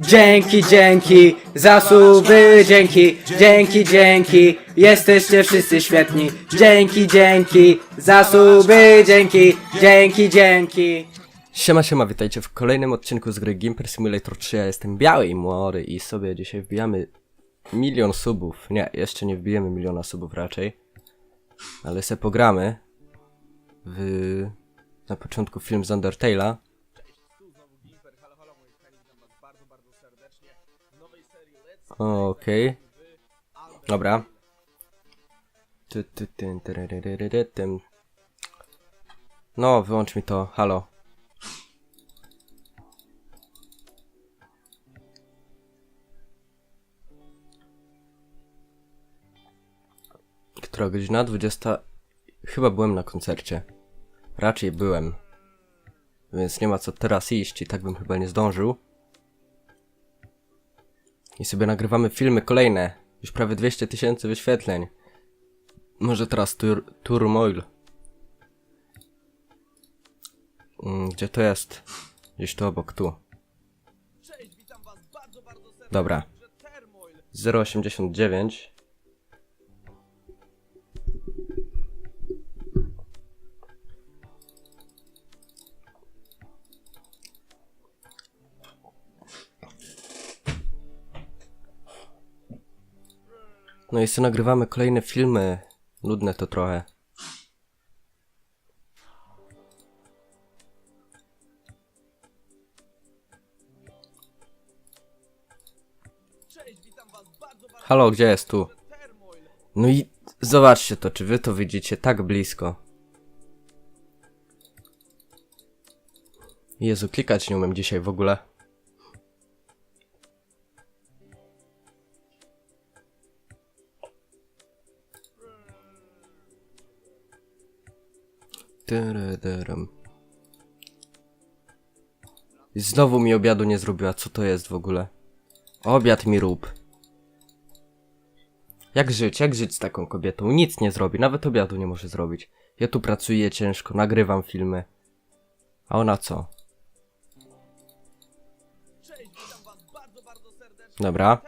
Dzięki, dzięki, za suby, dzięki, dzięki, dzięki, jesteście wszyscy świetni. Dzięki, dzięki, za suby, dzięki, dzięki, dzięki. Siema, siema, witajcie w kolejnym odcinku z gry Gimper Simulator 3. Ja jestem biały i młody i sobie dzisiaj wbijamy milion subów. Nie, jeszcze nie wbijemy miliona subów raczej. Ale se pogramy w... na początku film z Undertale'a. Okej. Dobra. Tyryryryry, tym. No, wyłącz mi to, halo. Która godzina? 20. Chyba byłem na koncercie. Raczej byłem. Więc nie ma co teraz iść i tak bym chyba nie zdążył. I sobie nagrywamy filmy kolejne. Już prawie 200 tysięcy wyświetleń. Może teraz tur Turmoil. Mm, gdzie to jest? Gdzieś tu obok, tu. Dobra. 0,89. No i sobie nagrywamy kolejne filmy. Nudne to trochę. Halo, gdzie jest tu? No i zobaczcie to, czy wy to widzicie tak blisko. Jezu, klikać nie umiem dzisiaj w ogóle. Tyrydyrum. I znowu mi obiadu nie zrobiła, co to jest w ogóle? Obiad mi rób. Jak żyć, jak żyć z taką kobietą? Nic nie zrobi, nawet obiadu nie może zrobić. Ja tu pracuję ciężko, nagrywam filmy. A ona co? Dobra.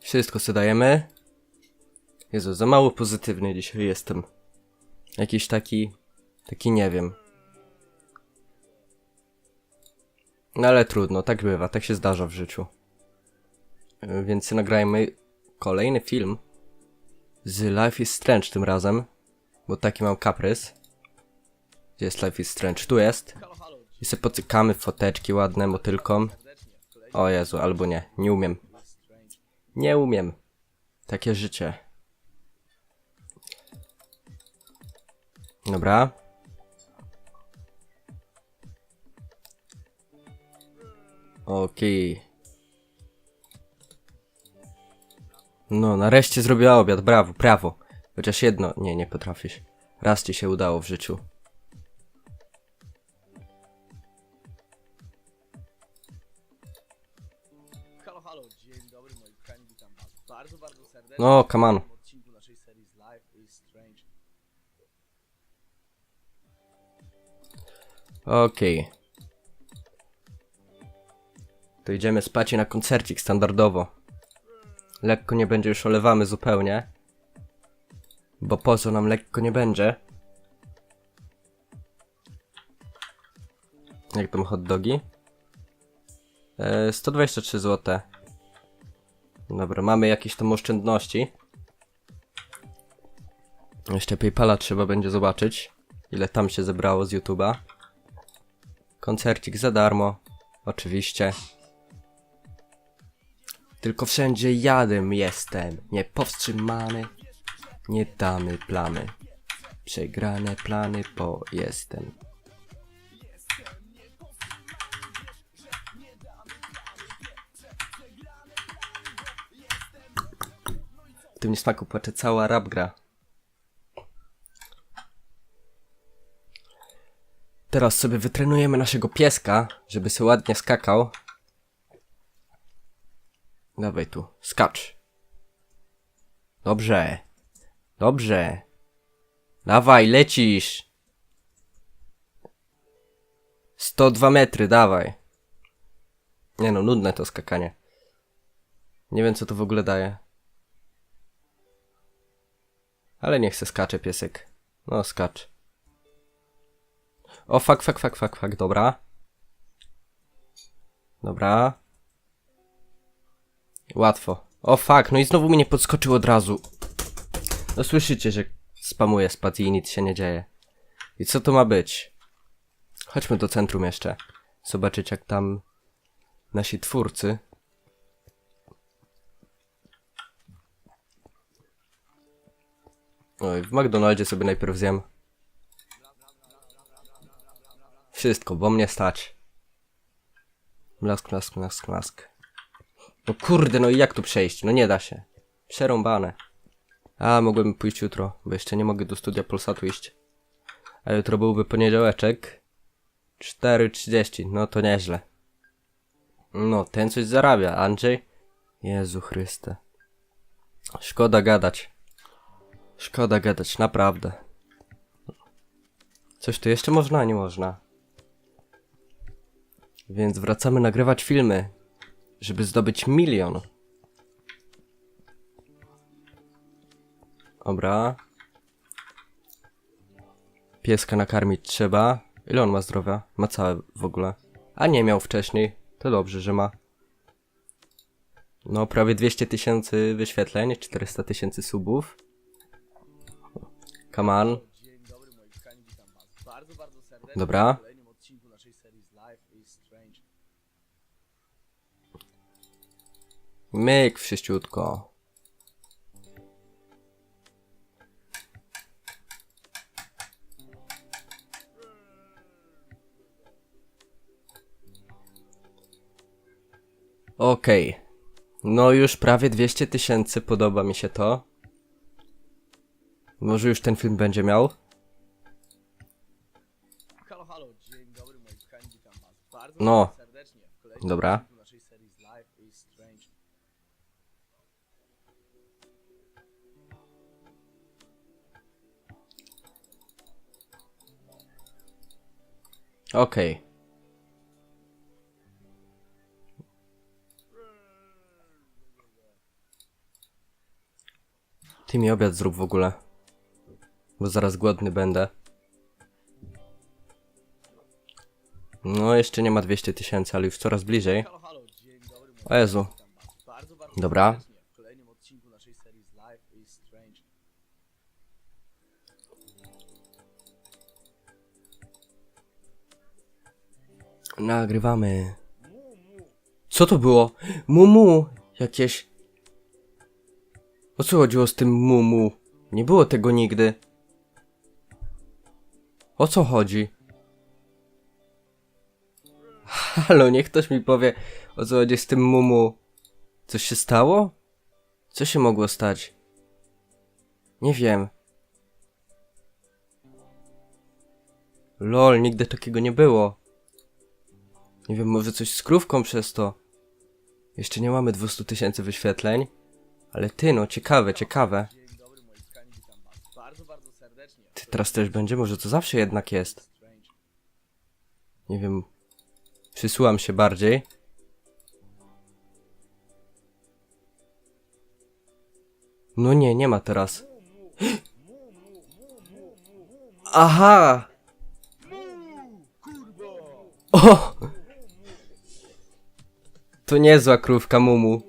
Wszystko sobie dajemy. Jezu, za mało pozytywny dzisiaj jestem. Jakiś taki... Taki nie wiem. No ale trudno, tak bywa, tak się zdarza w życiu. Yy, Więc nagrajmy kolejny film z Life is Strange tym razem, bo taki mam kaprys. Gdzie jest Life is Strange? Tu jest. I sobie pocykamy foteczki ładne motylkom. O Jezu, albo nie, nie umiem. Nie umiem. Takie życie. Dobra. Okej. No, nareszcie zrobiła obiad, brawo, brawo. Chociaż jedno, nie, nie potrafisz. Raz ci się udało w życiu. Halo, halo, dzień dobry moi kochani, witam was bardzo, bardzo serdecznie No, come on. Okej. To idziemy spać i na koncercik standardowo. Lekko nie będzie, już olewamy zupełnie. Bo po co nam lekko nie będzie? Jak tam hot dogi? E, 123 zł. Dobra, mamy jakieś tam oszczędności. Jeszcze Paypala trzeba będzie zobaczyć, ile tam się zebrało z YouTube'a. Koncercik za darmo, oczywiście. Tylko wszędzie jadem jestem, niepowstrzymany, nie damy plamy. Przegrane plany, bo jestem. W tym niesmaku płacze cała rap gra. Teraz sobie wytrenujemy naszego pieska, żeby się ładnie skakał. Dawaj tu, skacz. Dobrze. Dobrze. Dawaj, lecisz. 102 metry, dawaj. Nie no, nudne to skakanie. Nie wiem, co to w ogóle daje. Ale niech se skacze piesek. No, skacz. O, fuck, fuck, fuck, fuck, fuck, dobra. Dobra. Łatwo. O, fuck, no i znowu mi nie podskoczył od razu. No słyszycie, że spamuje spad i nic się nie dzieje. I co to ma być? Chodźmy do centrum jeszcze. Zobaczyć jak tam nasi twórcy. Oj, w McDonaldzie sobie najpierw zjem. Wszystko, bo mnie stać. Blask, blask, blask, blask. No kurde, no i jak tu przejść? No nie da się. Przerąbane. A, mogłem pójść jutro, bo jeszcze nie mogę do studia Polsatu iść. A jutro byłby poniedziałeczek. 4.30, no to nieźle. No, ten coś zarabia, Andrzej. Jezu Chryste. Szkoda gadać. Szkoda gadać, naprawdę. Coś tu jeszcze można, nie można. Więc wracamy nagrywać filmy, żeby zdobyć milion. Dobra. Pieska nakarmić trzeba. Ile on ma zdrowia? Ma całe w ogóle. A nie miał wcześniej. To dobrze, że ma. No, prawie 200 tysięcy wyświetleń, 400 tysięcy subów. Come on. Dzień dobry moi kochani, witam was bardzo, bardzo serdecznie Dobra. w kolejnym odcinku naszej serii z Life is Strange. Myk wszyściutko. Okej. No już prawie 200 tysięcy, podoba mi się to. Może już ten film będzie miał? Halo, halo, Okej. Ty mi obiad zrób w ogóle. Bo zaraz głodny będę. No, jeszcze nie ma 200 tysięcy, ale już coraz bliżej. O Jezu. Dobra. Nagrywamy. Co to było? Mumu! Jakieś. O co chodziło z tym mumu? Nie było tego nigdy. O co chodzi? Halo, niech ktoś mi powie, o co chodzi z tym mumu. Coś się stało? Co się mogło stać? Nie wiem. Lol, nigdy takiego nie było. Nie wiem, może coś z krówką przez to. Jeszcze nie mamy 200 tysięcy wyświetleń. Ale ty, no, ciekawe, ciekawe. Dzień dobry was bardzo, bardzo serdecznie Ty teraz też będzie? Może to zawsze jednak jest. Nie wiem. Przysyłam się bardziej. No nie, nie ma teraz. Aha! O! To niezła krówka Mumu.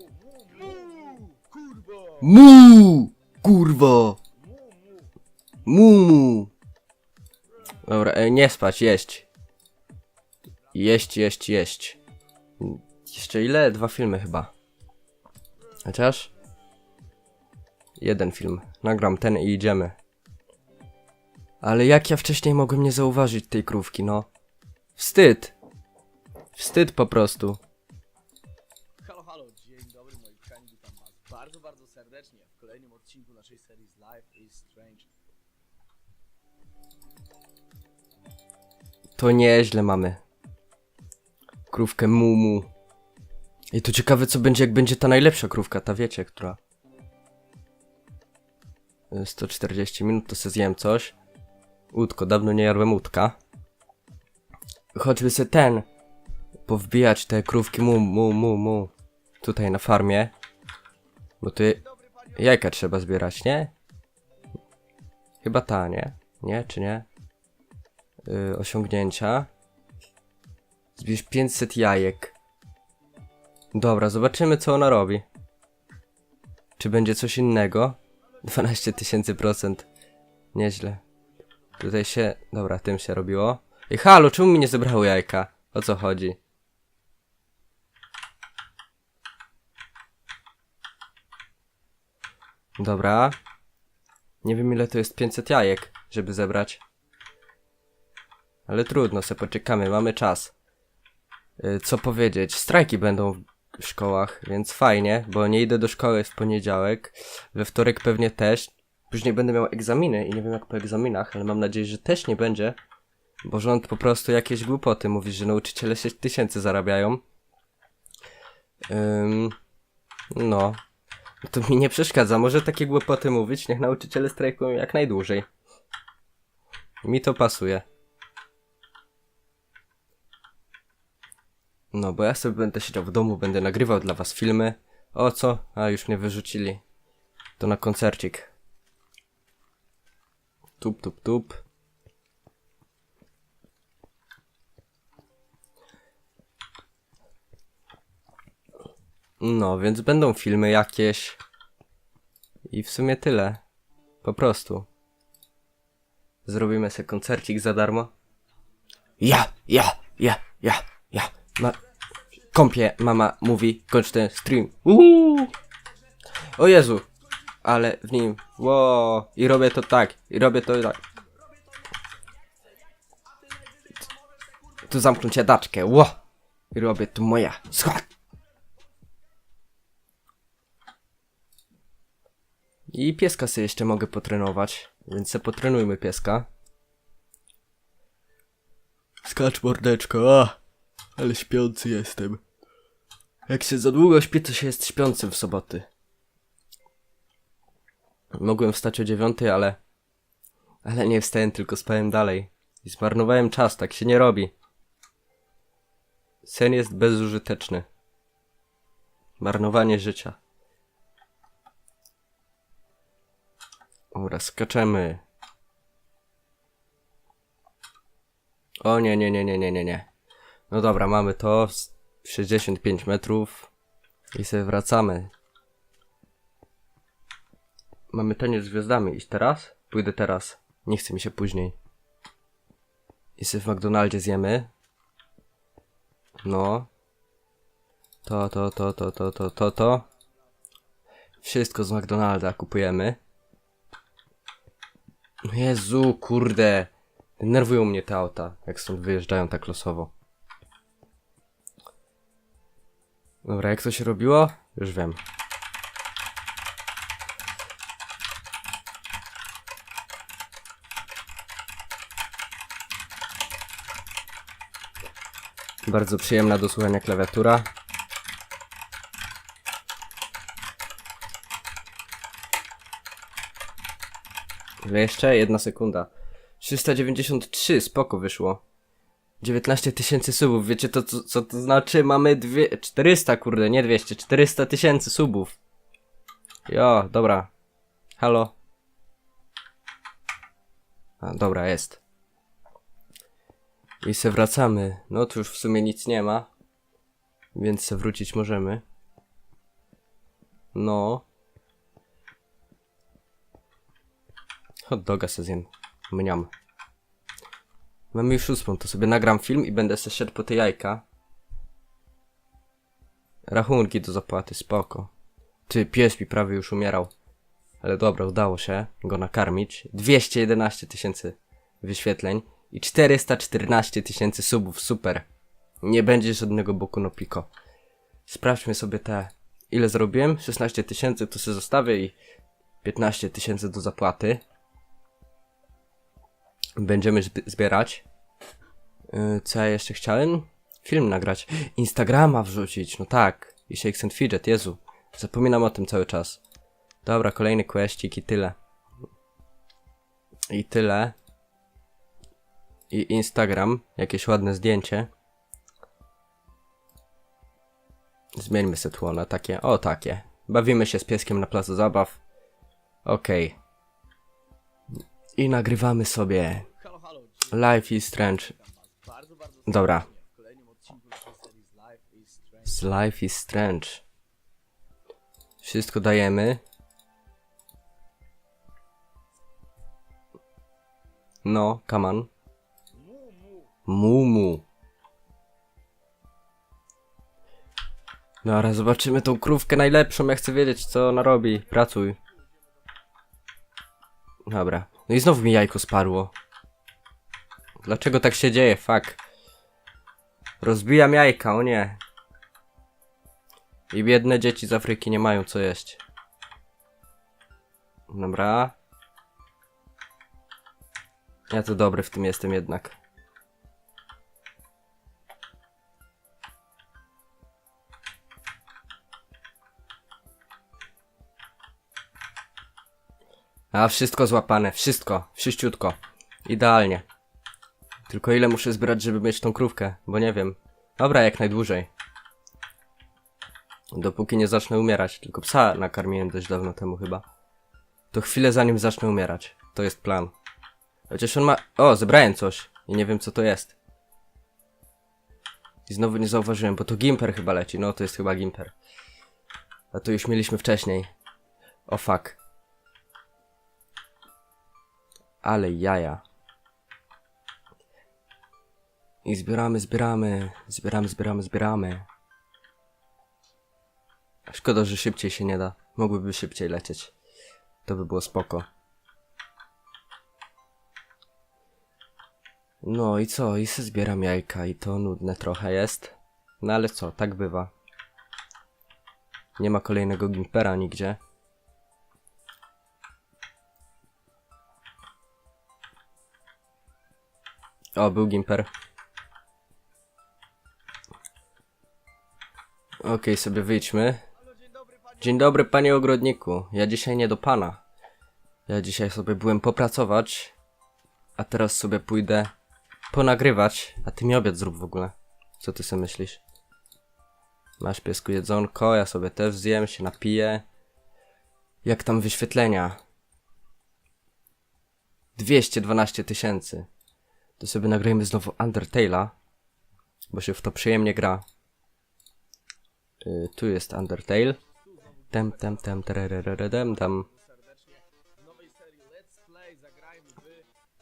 Mu! Kurwa! Mumu! Dobra, e, nie spać, jeść. Jeść, jeść, jeść. Jeszcze ile? Dwa filmy chyba. Chociaż? Jeden film. Nagram ten i idziemy. Ale jak ja wcześniej mogłem nie zauważyć tej krówki, no. Wstyd. Wstyd po prostu. Halo, halo, dzień dobry moi kochani, witam was bardzo, bardzo serdecznie w kolejnym odcinku naszej serii z Life is Strange. To nieźle mamy. Krówkę Mumu. I to ciekawe co będzie jak będzie ta najlepsza krówka, ta wiecie, która. Y, 140 minut to se zjem coś. Łódko, dawno nie jadłem łódka. choćby se ten, powbijać te krówki mu, mu, mu, mu, tutaj na farmie, bo tu jajka trzeba zbierać, nie? Chyba ta, nie? Nie, czy nie? Yy, osiągnięcia. Zbierz 500 jajek. Dobra, zobaczymy co ona robi. Czy będzie coś innego? 12 tysięcy procent. Nieźle. Tutaj się... Dobra, tym się robiło. I halo, czemu mi nie zebrały jajka? O co chodzi? Dobra. Nie wiem ile to jest 500 jajek, żeby zebrać. Ale trudno, se poczekamy, mamy czas. Y, Co powiedzieć? Strajki będą w szkołach, więc fajnie, bo nie idę do szkoły w poniedziałek. We wtorek pewnie też. Później będę miał egzaminy i nie wiem jak po egzaminach, ale mam nadzieję, że też nie będzie. Bo rząd po prostu jakieś głupoty mówi, że nauczyciele 6 tysięcy zarabiają. Ym, no. To mi nie przeszkadza. Może takie głupoty mówić, niech nauczyciele strajkują jak najdłużej. Mi to pasuje. No, bo ja sobie będę siedział w domu, będę nagrywał dla was filmy. O co? A, już mnie wyrzucili. To na koncercik. Tup, tup, tup. No, więc będą filmy jakieś. I w sumie tyle. Po prostu. Zrobimy sobie koncercik za darmo. Ja, ja, ja, ja, ja. Ma... Kąpie, mama mówi, kończ ten stream. Uuu. O Jezu. Ale w nim. Ło. I robię to tak. I robię to tak. Tu zamknąć jadaczkę. Ło. I robię to moja. Schod. I pieska sobie jeszcze mogę potrenować, więc se potrenujmy pieska. Skacz mordeczko, a! Ale śpiący jestem. Jak się za długo śpi, to się jest śpiącym w soboty. Mogłem wstać o dziewiątej, ale... Ale nie wstałem, tylko spałem dalej. I zmarnowałem czas, tak się nie robi. Sen jest bezużyteczny. Marnowanie życia. Dobra, skaczemy. O nie, nie, nie, nie, nie, nie, nie. No dobra, mamy to. s- 65 metrów. I sobie wracamy. Mamy taniec z gwiazdami. Iść teraz? Pójdę teraz. Nie chce mi się później. I sobie w McDonaldzie zjemy. No. To, to, to, to, to, to, to, to. Wszystko z McDonalda kupujemy. Jezu, kurde. Denerwują mnie te auta, jak stąd wyjeżdżają tak losowo. Dobra, jak to się robiło? Już wiem. Bardzo przyjemna do słuchania klawiatura. Jeszcze? Jedna sekunda. 393, spoko wyszło. 19 tysięcy subów, wiecie to co, co to znaczy? Mamy dwie, 400 kurde, nie 200, 400 tysięcy subów. Jo, dobra. Halo. A, dobra, jest. I se wracamy. No tu już w sumie nic nie ma. Więc se wrócić możemy. No. Hot doga se zjem. Mniam. Mamy już ósmą, to sobie nagram film i będę se szedł po te jajka. Rachunki do zapłaty, spoko. Ty, pies mi prawie już umierał. Ale dobra, udało się go nakarmić. 211 tysięcy wyświetleń i 414 tysięcy subów, super. Nie będzie żadnego boku no piko. Sprawdźmy sobie te... Ile zrobiłem? 16 tysięcy, to sobie zostawię i 15 tysięcy do zapłaty. Będziemy zbi- zbierać. Yy, co ja jeszcze chciałem? Film nagrać. Instagrama wrzucić, no tak. I Shakes and Fidget, Jezu. Zapominam o tym cały czas. Dobra, kolejny questik i tyle. I tyle. i Instagram, jakieś ładne zdjęcie. Zmieńmy se tło na takie, o takie. Bawimy się z pieskiem na placu zabaw. Okej. I nagrywamy sobie Life is Strange. Dobra. z Life is Strange. Wszystko dajemy. No, come on. Mu, mu. Mumu. Dobra, zobaczymy tą krówkę najlepszą. Ja chcę wiedzieć, co ona robi. Pracuj. Dobra. No i znowu mi jajko sparło. Dlaczego tak się dzieje? Fuck. Rozbijam jajka, o nie. I biedne dzieci z Afryki nie mają co jeść. Dobra. Ja to dobry w tym jestem jednak. A wszystko złapane, wszystko, wszyściutko. Idealnie. Tylko ile muszę zbierać, żeby mieć tą krówkę? Bo nie wiem. Dobra, jak najdłużej. Dopóki nie zacznę umierać. Tylko psa nakarmiłem dość dawno temu chyba. To chwilę zanim zacznę umierać. To jest plan. Chociaż on ma... O, zebrałem coś. I nie wiem co to jest. I znowu nie zauważyłem, bo to Gimper chyba leci. No, to jest chyba Gimper. A to już mieliśmy wcześniej. O fuck. Ale jaja. I zbieramy, zbieramy, zbieramy, zbieramy, zbieramy. Szkoda, że szybciej się nie da. Mogłyby szybciej lecieć. To by było spoko. No i co? I se zbieram jajka i to nudne trochę jest. No ale co, tak bywa. Nie ma kolejnego gimpera nigdzie. O, był gimper. Okej, sobie wyjdźmy. Dzień dobry, panie ogrodniku. Ja dzisiaj nie do pana. Ja dzisiaj sobie byłem popracować, a teraz sobie pójdę ponagrywać. A ty mi obiad zrób w ogóle. Co ty sobie myślisz? Masz piesku jedzonko, ja sobie też zjem, się napiję. Jak tam wyświetlenia? 212 tysięcy. To sobie nagrajmy znowu Undertale'a, bo się w to przyjemnie gra. Y, tu jest Undertale. Tem, tem, tem, tererererem, tam.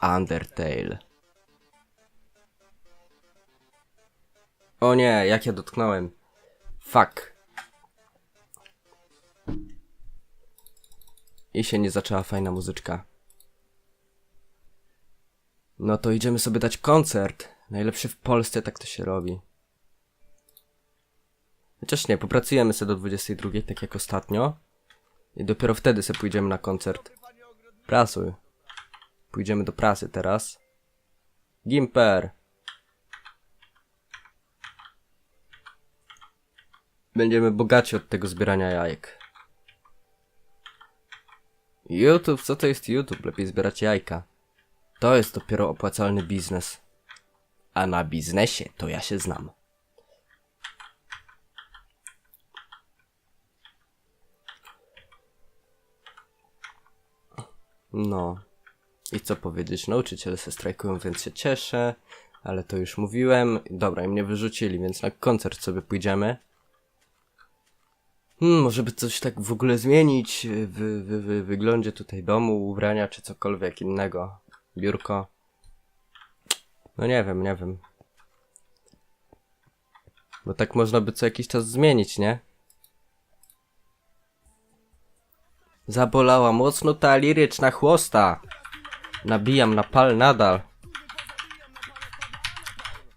Undertale. O nie, jak ja dotknąłem. Fuck. I się nie zaczęła fajna muzyczka. No to idziemy sobie dać koncert. Najlepszy w Polsce, tak to się robi. Chociaż nie, popracujemy sobie do 22, tak jak ostatnio. I dopiero wtedy sobie pójdziemy na koncert. Prasuj. Pójdziemy do prasy teraz. Gimper. Będziemy bogaci od tego zbierania jajek. YouTube, co to jest YouTube? Lepiej zbierać jajka. To jest dopiero opłacalny biznes. A na biznesie to ja się znam. No. I co powiedzieć? Nauczyciele se strajkują, więc się cieszę. Ale to już mówiłem. Dobra, i mnie wyrzucili, więc na koncert sobie pójdziemy. Hmm, może by coś tak w ogóle zmienić w, w, w wyglądzie tutaj domu, ubrania czy cokolwiek innego. Biurko. No nie wiem, nie wiem. Bo tak można by co jakiś czas zmienić, nie? Zabolała mocno ta liryczna chłosta. Nabijam na pal nadal.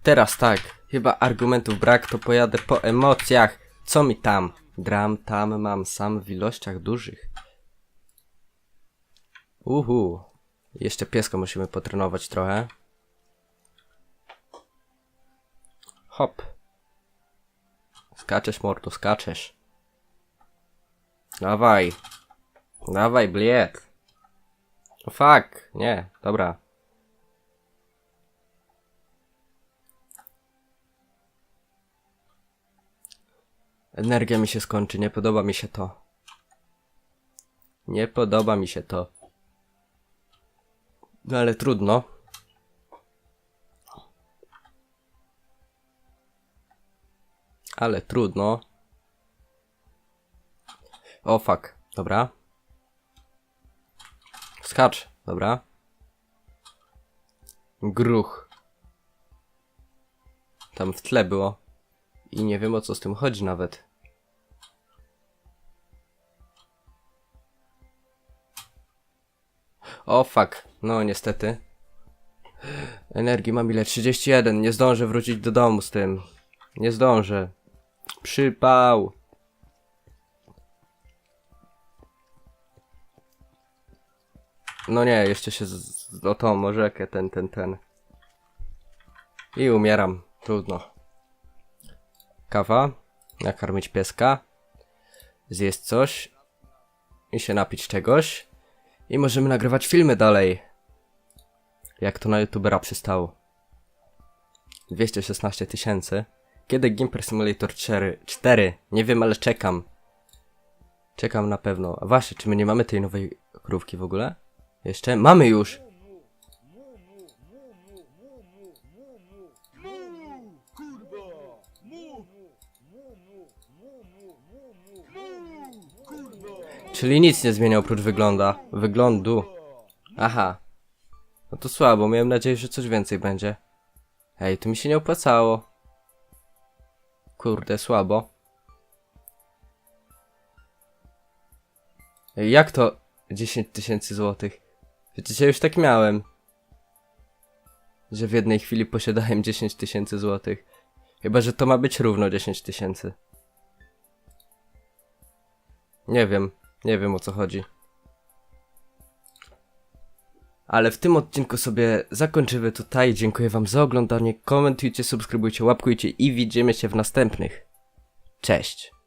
Teraz tak. Chyba argumentów brak, to pojadę po emocjach. Co mi tam? Dram tam mam sam w ilościach dużych. Uhu. Jeszcze pieska musimy potrenować trochę. Hop. Skaczesz, mordu, skaczesz. Dawaj. Dawaj, bliet. Oh, fuck. Nie, dobra. Energia mi się skończy, nie podoba mi się to. Nie podoba mi się to. No ale trudno. Ale trudno. O fuck, dobra. Skacz, dobra. Gruch. Tam w tle było. I nie wiem o co z tym chodzi nawet. O fuck, no niestety. Energii mam ile? 31, nie zdążę wrócić do domu z tym. Nie zdążę. Przypał. No nie, jeszcze się z, z, o tą rzekę, ten, ten, ten. I umieram. Trudno. Kawa. Nakarmić pieska. Zjeść coś. I się napić czegoś. I możemy nagrywać filmy dalej. Jak to na youtubera przystało. 216 tysięcy. Kiedy Gimper Simulator 4? 4? Nie wiem, ale czekam. Czekam na pewno. A właśnie, czy my nie mamy tej nowej krówki w ogóle? Jeszcze? Mamy już! Czyli nic nie zmienia oprócz wygląda. Wyglądu. Aha. No to słabo, miałem nadzieję, że coś więcej będzie. Ej, to mi się nie opłacało. Kurde, słabo. Ej, jak to 10 tysięcy złotych? Przecież ja już tak miałem. Że w jednej chwili posiadałem 10 tysięcy złotych. Chyba, że to ma być równo 10 tysięcy. Nie wiem. Nie wiem o co chodzi. Ale w tym odcinku sobie zakończymy tutaj. Dziękuję wam za oglądanie. Komentujcie, subskrybujcie, łapkujcie i widzimy się w następnych. Cześć.